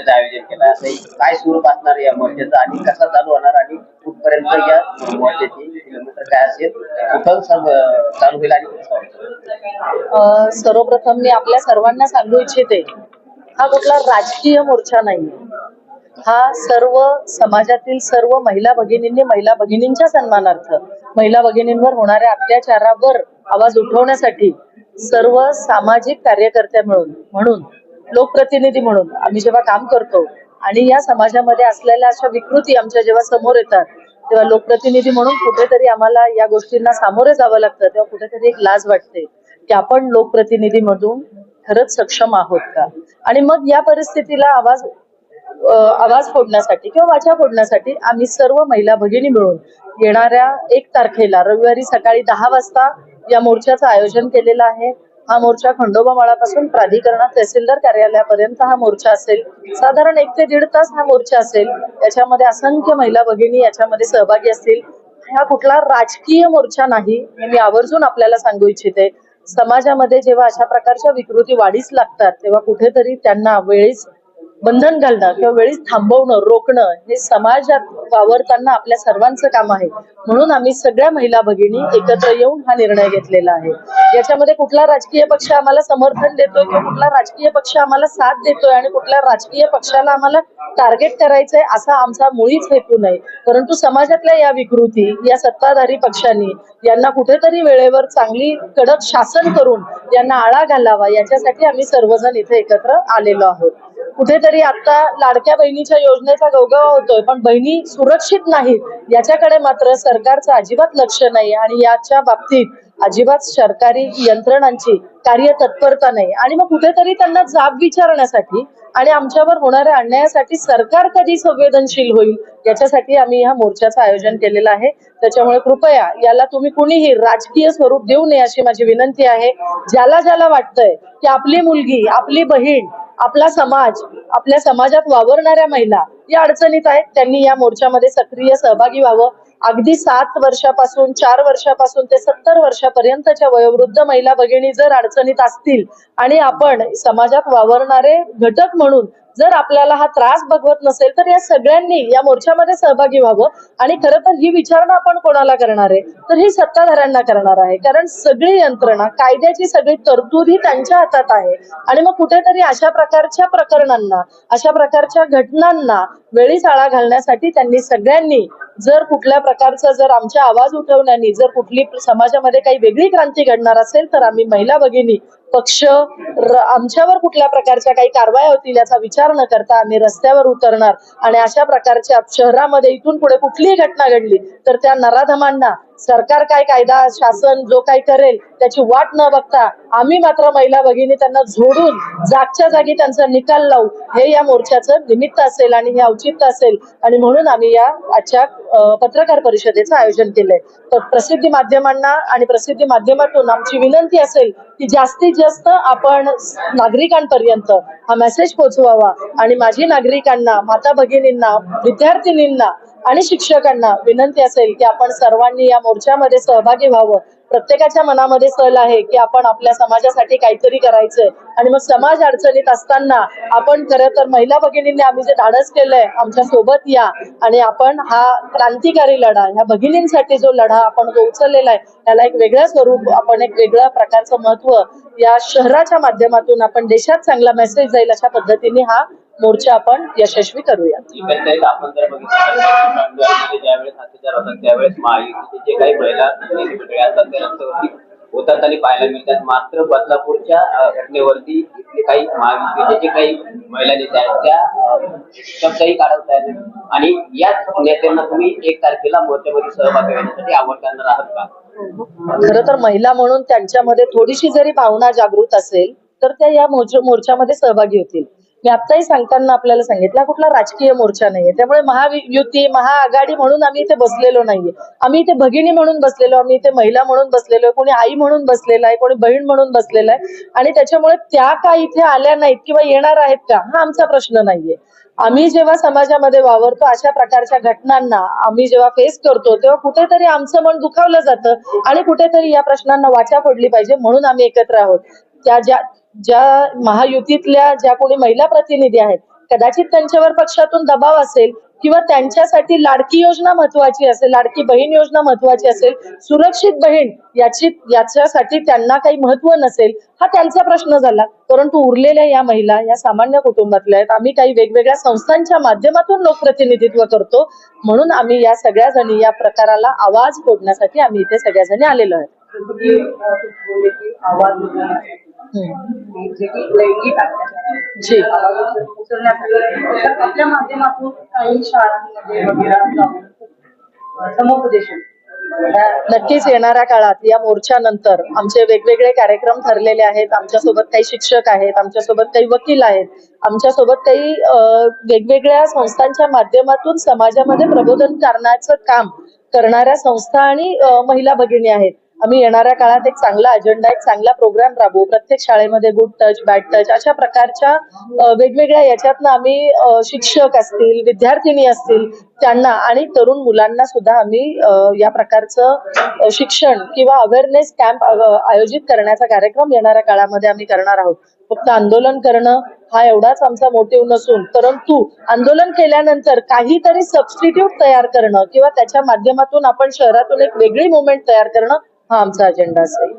मोर्चाचं आयोजन केलं. असं काय स्वरूप असणार या मोर्चाचं आणि कसा चालू होणार आणि कुठपर्यंत या मोर्चाची किलोमीटर काय असेल कुठं चालू होईल आणि सर्वप्रथम मी आपल्या सर्वांना सांगू इच्छिते हा कुठला राजकीय मोर्चा नाही हा सर्व समाजातील सर्व महिला भगिनींनी महिला भगिनींच्या सन्मानार्थ महिला भगिनींवर होणाऱ्या अत्याचारावर आवाज उठवण्यासाठी सर्व सामाजिक कार्यकर्त्या मिळून म्हणून लोकप्रतिनिधी म्हणून आम्ही जेव्हा काम करतो आणि या समाजामध्ये असलेल्या अशा विकृती आमच्या जेव्हा समोर येतात तेव्हा लोकप्रतिनिधी म्हणून कुठेतरी आम्हाला या गोष्टींना सामोरे जावं लागतं तेव्हा कुठेतरी एक लाज वाटते की आपण लोकप्रतिनिधी मधून खरंच सक्षम आहोत का? आणि मग या परिस्थितीला आवाज आवाज फोडण्यासाठी किंवा वाचा फोडण्यासाठी आम्ही सर्व महिला भगिनी मिळून येणाऱ्या एक तारखेला रविवारी सकाळी दहा वाजता या मोर्चाचं आयोजन केलेलं आहे. हा मोर्चा खंडोबा माळापासून प्राधिकरणात तहसीलदार कार्यालयापर्यंत हा मोर्चा असेल. साधारण एक ते दीड तास हा मोर्चा असेल. याच्यामध्ये असंख्य महिला भगिनी याच्यामध्ये सहभागी असतील. हा कुठला राजकीय मोर्चा नाही हे मी आवर्जून आपल्याला सांगू इच्छिते. समाजामध्ये जेव्हा अशा प्रकारच्या विकृती वाढीस लागतात तेव्हा कुठेतरी त्यांना वेळीच बंधन घालणं किंवा वेळीच थांबवणं रोखणं हे समाजात वावरताना आपल्या सर्वांचं काम आहे. म्हणून आम्ही सगळ्या महिला भगिनी एकत्र येऊन हा निर्णय घेतलेला आहे. याच्यामध्ये कुठला राजकीय पक्ष आम्हाला समर्थन देतोय किंवा कुठला राजकीय पक्ष आम्हाला साथ देतोय आणि कुठल्या राजकीय पक्षाला आम्हाला टार्गेट करायचंय असा आमचा मुळीच हेतू नाही. परंतु समाजातल्या या विकृती या सत्ताधारी पक्षांनी यांना कुठेतरी वेळेवर चांगली कडक शासन करून यांना आळा घालावा याच्यासाठी आम्ही सर्वजण इथे एकत्र आलेलो आहोत. कुठेतरी आता लाडक्या बहिणीच्या योजनेचा गवगवा होतोय पण बहिणी सुरक्षित नाहीत याच्याकडे मात्र सरकारचं अजिबात लक्ष नाही आणि याच्या बाबतीत अजिबात सरकारी यंत्रणांची कार्यतत्परता नाही. आणि मग कुठेतरी त्यांना जाब विचारण्यासाठी आणि आमच्यावर होणाऱ्या अन्यायासाठी सरकार कधी संवेदनशील होईल याच्यासाठी आम्ही ह्या मोर्चाचं आयोजन केलेलं आहे. त्याच्यामुळे कृपया याला तुम्ही कुणीही राजकीय स्वरूप देऊ नये अशी माझी विनंती आहे. ज्याला ज्याला वाटतंय की आपली मुलगी आपली बहीण आपला समाज आपल्या समाजात वावरणाऱ्या महिला या अडचणीत आहेत. त्यांनी या मोर्चामध्ये सक्रिय सहभागी व्हावं. अगदी सात वर्षापासून चार वर्षापासून ते सत्तर वर्षापर्यंतच्या वयोवृद्ध महिला भगिनी जर अडचणीत असतील आणि आपण समाजात वावरणारे घटक म्हणून जर आपल्याला हा त्रास बघवत नसेल तर या सगळ्यांनी या मोर्चामध्ये सहभागी व्हावं. आणि खरं तर ही विचारणा आपण कोणाला करणार आहे? तर ही सत्ताधाऱ्यांना करणार आहे. कारण सगळी यंत्रणा कायद्याची सगळी तरतूद ही त्यांच्या हातात आहे. आणि मग कुठेतरी अशा प्रकारच्या प्रकरणांना अशा प्रकारच्या घटनांना वेळीच आळा घालण्यासाठी त्यांनी सगळ्यांनी जर कुठल्या प्रकारचा जर आमच्या आवाज उठवण्यानी जर कुठली समाजामध्ये काही वेगळी क्रांती घडणार असेल तर आम्ही महिला भगिनी पक्ष आमच्यावर कुठल्या प्रकारच्या काही कारवाया होतील याचा विचार न करता आम्ही रस्त्यावर उतरणार. आणि अशा प्रकारच्या शहरामध्ये इथून पुढे कुठलीही घटना घडली तर त्या नराधमांना सरकार काय कायदा शासन जो काही करेल त्याची वाट न बघता आम्ही मात्र महिला भगिनी त्यांना झोडून जागच्या जागी त्यांचा निकाल लावू. हे या मोर्चाचं निमित्त असेल आणि हे औचित्य असेल. आणि म्हणून आम्ही या आजच्या पत्रकार परिषदेचं आयोजन केलंय. तर प्रसिद्धी माध्यमांना आणि प्रसिद्धी माध्यमातून आमची विनंती असेल की जास्तीत जास्त आपण नागरिकांपर्यंत हा मेसेज पोहोचवावा. आणि माझी नागरिकांना माता भगिनींना विद्यार्थिनींना आणि शिक्षकांना विनंती असेल की आपण सर्वांनी या मोर्चामध्ये सहभागी व्हावं. प्रत्येकाच्या मनामध्ये सल आहे की आपण आपल्या समाजासाठी काहीतरी करायचंय. आणि मग समाज अडचणीत असताना आपण खरं तर महिला भगिनींनी आम्ही जे धाडस केलंय आमच्यासोबत या. आणि आपण हा क्रांतिकारी लढा ह्या भगिनींसाठी जो लढा आपण जो उचललेला आहे त्याला एक वेगळं स्वरूप आपण एक वेगळ्या प्रकारचं महत्त्व या शहराच्या माध्यमातून आपण देशात चांगला मेसेज जाईल अशा पद्धतीने हा मोर्चा आपण यशस्वी करूया. आपण जर ज्यावेळेस अत्याचार होतात त्यावेळेस महायुतीचे जे काही महिला नेते मंडळी असतात ते रस्त्यावरती होतात आणि पाहायला मिळतात. मात्र बदलापूरच्या घटनेवरती इथले काही महायुतीचे जे काही महिला नेते आहेत त्या शब्दही काढत आहेत. आणि याच नेत्यांना तुम्ही एक तारखेला मोर्चामध्ये सहभागी होण्यासाठी आवड करणार आहात का? खरं तर महिला म्हणून त्यांच्यामध्ये थोडीशी जरी भावना जागृत असेल तर त्या या मोर्च- मोर्चामध्ये सहभागी होतील. मी आत्ताही सांगताना आपल्याला सांगितलं कुठला राजकीय मोर्चा नाहीये. त्यामुळे महायुती महाआघाडी म्हणून आम्ही इथे बसलेलो नाहीये. आम्ही इथे भगिनी म्हणून बसलेलो आम्ही इथे महिला म्हणून बसलेलो आहे कोणी आई म्हणून बसलेला आहे कोणी बहीण म्हणून बसलेला आहे. आणि त्याच्यामुळे त्या का इथे आल्या नाहीत किंवा येणार आहेत का हा आमचा प्रश्न नाहीये. आम्ही जेव्हा समाजामध्ये वावरतो अशा प्रकारच्या घटनांना आम्ही जेव्हा फेस करतो तेव्हा कुठेतरी आमचं मन दुखावलं जातं आणि कुठेतरी या प्रश्नांना वाचा फोडली पाहिजे म्हणून आम्ही एकत्र आहोत. त्या ज्या ज्या महायुतीतल्या ज्या कोणी महिला प्रतिनिधी आहेत कदाचित त्यांच्यावर पक्षातून दबाव असेल किंवा त्यांच्यासाठी लाडकी योजना महत्वाची असेल लाडकी बहीण योजना महत्वाची असेल सुरक्षित बहीण याची याच्यासाठी त्यांना काही महत्त्व नसेल हा त्यांचा प्रश्न झाला. परंतु उरलेल्या या महिला या सामान्य कुटुंबातल्या आहेत. आम्ही काही वेगवेगळ्या संस्थांच्या माध्यमातून लोकप्रतिनिधित्व करतो. म्हणून आम्ही या सगळ्या जणी या प्रकाराला आवाज फोडण्यासाठी आम्ही इथे सगळ्या जणी आलेलो आहे जे. की लैंगिक अत्याचार उचलण्यासाठी तर आपल्या माध्यमातून काही शाळांमध्ये वगैरे जाऊन समुपदेशन. नक्कीच येणाऱ्या काळात या मोर्चानंतर आमचे वेगवेगळे कार्यक्रम ठरलेले आहेत. आमच्यासोबत काही शिक्षक आहेत आमच्यासोबत काही वकील आहेत. आमच्यासोबत काही वेगवेगळ्या संस्थांच्या माध्यमातून समाजामध्ये प्रबोधन करण्याचं काम करणाऱ्या संस्था आणि महिला भगिनी आहेत. आम्ही येणाऱ्या काळात एक चांगला अजेंडा एक चांगला प्रोग्राम राबवू. प्रत्येक शाळेमध्ये गुड टच बॅड टच अशा प्रकारच्या वेगवेगळ्या याच्यातनं आम्ही शिक्षक असतील विद्यार्थिनी असतील त्यांना आणि तरुण मुलांना सुद्धा आम्ही या प्रकारचं शिक्षण किंवा अवेअरनेस कॅम्प आयोजित करण्याचा कार्यक्रम येणाऱ्या काळामध्ये आम्ही करणार आहोत. फक्त आंदोलन करणं हा एवढाच आमचा मोटिव्ह नसून परंतु आंदोलन केल्यानंतर काहीतरी सबस्टिट्यूट तयार करणं किंवा त्याच्या माध्यमातून आपण शहरातून एक वेगळी मुवमेंट तयार करणं हा आमचा अजेंडा असेल